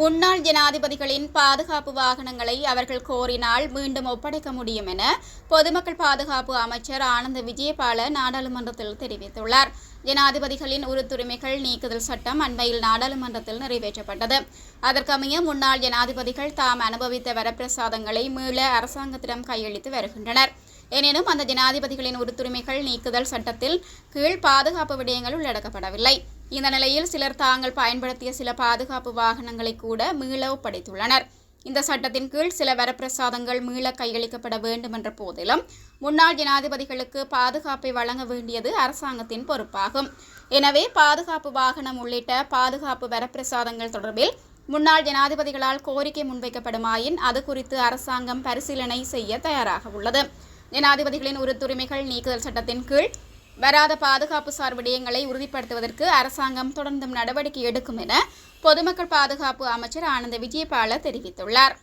முன்னாள் ஜனாதிபதிகளின் பாதுகாப்பு வாகனங்களை அவர்கள் கோரினால் மீண்டும் ஒப்படைக்க முடியும் என பொதுமக்கள் பாதுகாப்பு அமைச்சர் ஆனந்த விஜயபால நாடாளுமன்றத்தில் தெரிவித்துள்ளார். ஜனாதிபதிகளின் உறுத்துரிமைகள் நீக்குதல் சட்டம் அண்மையில் நாடாளுமன்றத்தில் நிறைவேற்றப்பட்டது. அதற்கமைய முன்னாள் ஜனாதிபதிகள் தாம் அனுபவித்த வரப்பிரசாதங்களை மீள அரசாங்கத்திடம் கையளித்து வருகின்றனர். எனினும் அந்த ஜனாதிபதிகளின் உறுத்துரிமைகள் நீக்குதல் சட்டத்தில் கீழ் பாதுகாப்பு விடயங்கள் உள்ளடக்கப்படவில்லை. இந்த நிலையில் சிலர் தாங்கள் பயன்படுத்திய சில பாதுகாப்பு வாகனங்களை கூட மீள ஒப்படைத்துள்ளனர். இந்த சட்டத்தின் கீழ் சில வரப்பிரசாதங்கள் மீள கையளிக்கப்பட வேண்டும் என்ற போதிலும் முன்னாள் ஜனாதிபதிகளுக்கு பாதுகாப்பை வழங்க வேண்டியது அரசாங்கத்தின் பொறுப்பாகும். எனவே பாதுகாப்பு வாகனம் உள்ளிட்ட பாதுகாப்பு வரப்பிரசாதங்கள் தொடர்பில் முன்னாள் ஜனாதிபதிகளால் கோரிக்கை முன்வைக்கப்படுமாயின் அது குறித்து அரசாங்கம் பரிசீலனை செய்ய தயாராக உள்ளது. ஜனாதிபதிகளின் உறுத்துரிமைகள் நீக்குதல் சட்டத்தின் கீழ் வராத பாதுகாப்பு சார் விடயங்களை உறுதிப்படுத்துவதற்கு அரசாங்கம் தொடர்ந்தும் நடவடிக்கை எடுக்கும் என பொதுமக்கள் பாதுகாப்பு அமைச்சர் ஆனந்த விஜயபால தெரிவித்துள்ளார்.